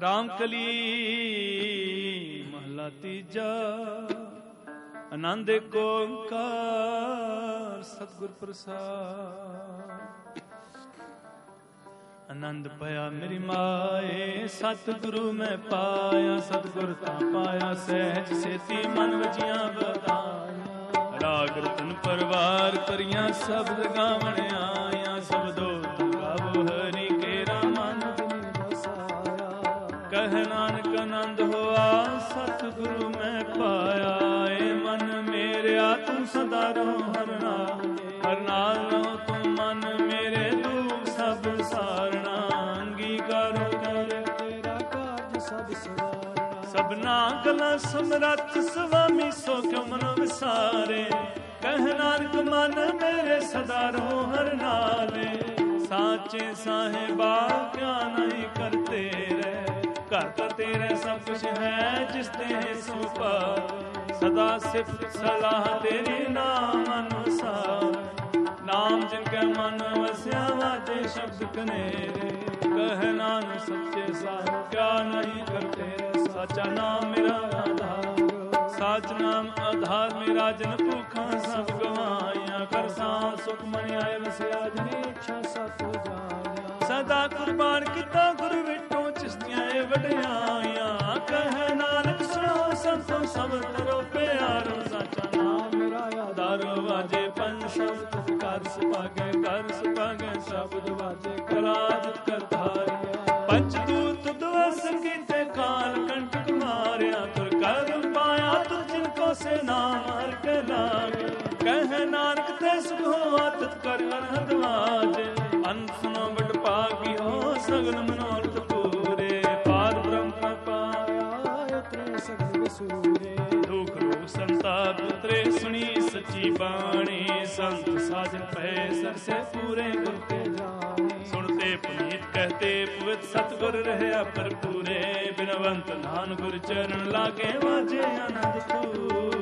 ਰਾਮ ਕਲੀ ਮਹਲਾ ਤੀਜਾ। ਆਨੰਦ ਏਕ ਓੰਕਾਰ, ਸਤਿਗੁਰ ਪ੍ਰਸਾਦ। ਆਨੰਦ ਪਿਆ ਮੇਰੀ ਮਾਏ, ਸਤਿਗੁਰੂ ਮੈਂ ਪਾਇਆ, ਸਤਿਗੁਰ ਤਾਂ ਪਾਇਆ, ਸਹਿਜ ਸੇਤੀ ਮਨ ਵਜੀਆਂ ਬਤਾਇਆ। ਰਾਗ ਰਤਨ ਪਰਵਾਰ ਕਰੀਆਂ, ਸ਼ਬਦ ਗਾਵਣ ਆਇਆ, ਸਬਦੋ ਨਾਨਕ ਆਨੰਦ ਹੋਆ, ਸਤਿਗੁਰੂ ਮੈਂ ਪਾਇਆ, ਏ ਮਨ ਮੇਰਿਆ, ਤੂੰ ਸਦਾ ਰਹੋ ਹਰ ਨਾਲ ਰਹੋ ਤੂੰ ਮਨ ਮੇਰੇ ਦੁਖ ਸਭ ਸਾਰਣਾ। ਅੰਗੀਕਾਰੋ ਕਰ ਤੇਰਾ ਕਾਜ ਸਭ ਸਵਾਰਨਾ ਸਭਨਾ ਗਲਾ ਸਮਰੱਥ ਸੁਆਮੀ ਸੋ ਕਿਉ ਮਨ ਵਿਸਾਰੇ? ਕਹਿ ਨਾਨਕ ਮਨ ਮੇਰੇ ਸਦਾ ਰਹੋ ਹਰ ਨਾਲੇ। ਸਾਚੇ ਸਾਹਿਬਾ ਸਭ ਕੁਝ ਹੈ ਜਿਸ ਤੇ ਸੁਪਾ ਸਦਾ ਸਿਫਤ ਸਲਾਹ ਤੇਰੀ ਨਾਮ ਅਨੁਸਾਰ। ਨਾਮ ਜਿਨ ਕੈ ਮਨ ਵਸਿਆ ਵਾਜੇ ਸ਼ਬਦ ਕਨੇਰੇ। ਕਹਿ ਨਾਨਕ ਸੱਚੇ ਸਾਹਿਬ ਕਿਆ ਨਹੀਂ ਕਰਤੇ। ਸਾਚਾ ਨਾਮ ਮੇਰਾ ਆਧਾਰ। ਸਾਚ ਨਾਮ ਆਧਾਰ ਮੇਰਾ ਜਨ ਭੁਖਾਂ ਸਭ ਗਵਾਈਆਂ। ਕਰ ਸਾਂ ਸੁਖ ਮਨ ਆਏ ਵਸਿਆ ਜਨੀ ਇੱਛਾ ਸਤ ਜਾਣਿਆ। ਸਦਾ ਕੁਰਬਾਨ ਕੀਤਾ ਸੁਣੋ ਸੰਤੋ ਸਭ ਪਿਆਰੋ ਸਾਚਾ ਨਾਮ ਮੇਰਾ ਆਧਾਰ ਵਾਜੇ ਪੰਜ ਸ਼ਬਦ ਕਰ ਸੁਭਾਗੇ ਕਰ ਸੁਭਾਗੇ ਸ਼ਬਦ ਵਾਜੇ ਕਰਾਜ ਕਰਤਾਰਿਆ ਪੰਜ ਦੂਤ ਦਵਸ ਕੀਤੇ ਕਾਲ ਕੰਟਕ ਮਾਰਿਆ ਤੁਰ ਕਰ ਪਾਇਆ ਤੁਰ ਜਿਨ ਕੋ ਸੇ ਨਾਮ ਹਰ ਕੇ ਲਾਗੇ ਕਹਿ ਨਾਨਕ ਤੇ ਸੁਖ ਹੋਆ ਤਤ ਕਰ ਅਨਹਦ ਵਾਜੇ ਸੰਤਾ ਰੋਗ ਸੁਣੀ ਸੱਚੀ ਬਾਣੀ। ਸੰਤ ਸਾਜਨ ਪਏ ਸਰਸੇ ਪੂਰੇ ਗੁਰ ਤੇ ਜਾਣੇ। ਸੁਣਤੇ ਪੁਨੀਤ ਕਹਤੇ, ਪਵਿੱਤ ਸਤਗੁਰ ਰਹਿਆ ਭਰਪੂਰੇ। ਬਿਨਵੰਤ ਨਾਨ ਗੁਰ ਚਰਨ ਲਾਗੇ, ਵਾਜੇ ਆਨੰਦ ਤੂ